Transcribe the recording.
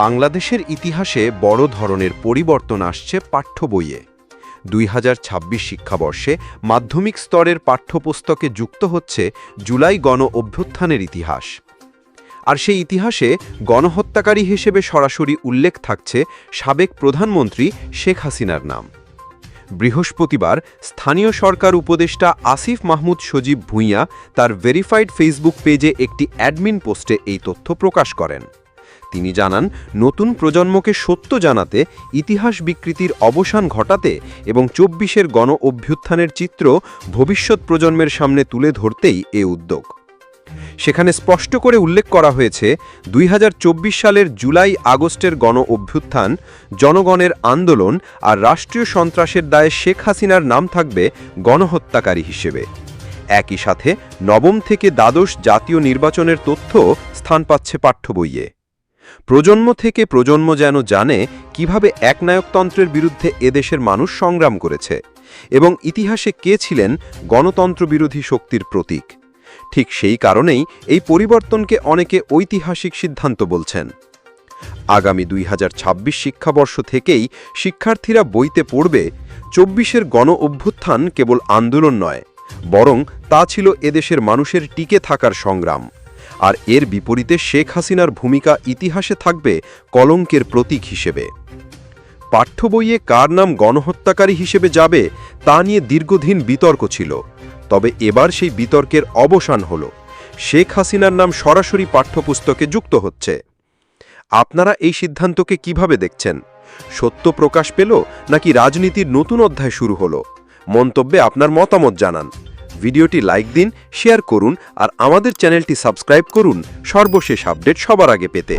বাংলাদেশের ইতিহাসে বড় ধরনের পরিবর্তন আসছে পাঠ্য বইয়ে। দুই হাজার ছাব্বিশ শিক্ষাবর্ষে মাধ্যমিক স্তরের পাঠ্যপুস্তকে যুক্ত হচ্ছে জুলাই গণ অভ্যুত্থানের ইতিহাস। আর সেই ইতিহাসে গণহত্যাকারী হিসেবে সরাসরি উল্লেখ থাকছে সাবেক প্রধানমন্ত্রী শেখ হাসিনার নাম। বৃহস্পতিবার স্থানীয় সরকার উপদেষ্টা আসিফ মাহমুদ সজীব ভূঁইয়া তার ভেরিফাইড ফেসবুক পেজে একটি অ্যাডমিন পোস্টে এই তথ্য প্রকাশ করেন। তিনি জানান, নতুন প্রজন্মকে সত্য জানাতে, ইতিহাস বিকৃতির অবসান ঘটাতে এবং চব্বিশের গণ অভ্যুত্থানের চিত্র ভবিষ্যৎ প্রজন্মের সামনে তুলে ধরতেই এ উদ্যোগ। সেখানে স্পষ্ট করে উল্লেখ করা হয়েছে, দুই হাজার চব্বিশ সালের জুলাই আগস্টের গণ অভ্যুত্থান, জনগণের আন্দোলন আর রাষ্ট্রীয় সন্ত্রাসের দায়ে শেখ হাসিনার নাম থাকবে গণহত্যাকারী হিসেবে। একই সাথে নবম থেকে দ্বাদশ জাতীয় নির্বাচনের তথ্য স্থান পাচ্ছে পাঠ্য বইয়ে প্রজন্ম থেকে প্রজন্ম যেন জানে কীভাবে একনায়কতন্ত্রের বিরুদ্ধে এদেশের মানুষ সংগ্রাম করেছে এবং ইতিহাসে কে ছিলেন গণতন্ত্র বিরোধী শক্তির প্রতীক। ঠিক সেই কারণেই এই পরিবর্তনকে অনেকে ঐতিহাসিক সিদ্ধান্ত বলছেন। আগামী দুই হাজার ছাব্বিশ শিক্ষাবর্ষ থেকেই শিক্ষার্থীরা বইতে পড়বে, চব্বিশের গণ অভ্যুত্থান কেবল আন্দোলন নয়, বরং তা ছিল এদেশের মানুষের টিকে থাকার সংগ্রাম। আর এর বিপরীতে শেখ হাসিনার ভূমিকা ইতিহাসে থাকবে কলঙ্কের প্রতীক হিসেবে। পাঠ্য বইয়ে কার নাম গণহত্যাকারী হিসেবে যাবে, তা নিয়ে দীর্ঘদিন বিতর্ক ছিল। তবে এবার সেই বিতর্কের অবসান হল। শেখ হাসিনার নাম সরাসরি পাঠ্যপুস্তকে যুক্ত হচ্ছে। আপনারা এই সিদ্ধান্তকে কীভাবে দেখছেন? সত্য প্রকাশ পেল নাকি রাজনীতির নতুন অধ্যায় শুরু হলো? মন্তব্যে আপনার মতামত জানান। ভিডিওটি লাইক দিন, শেয়ার করুন আর আমাদের চ্যানেলটি সাবস্ক্রাইব করুন। সর্বশেষ আপডেট সবার আগে পেতে।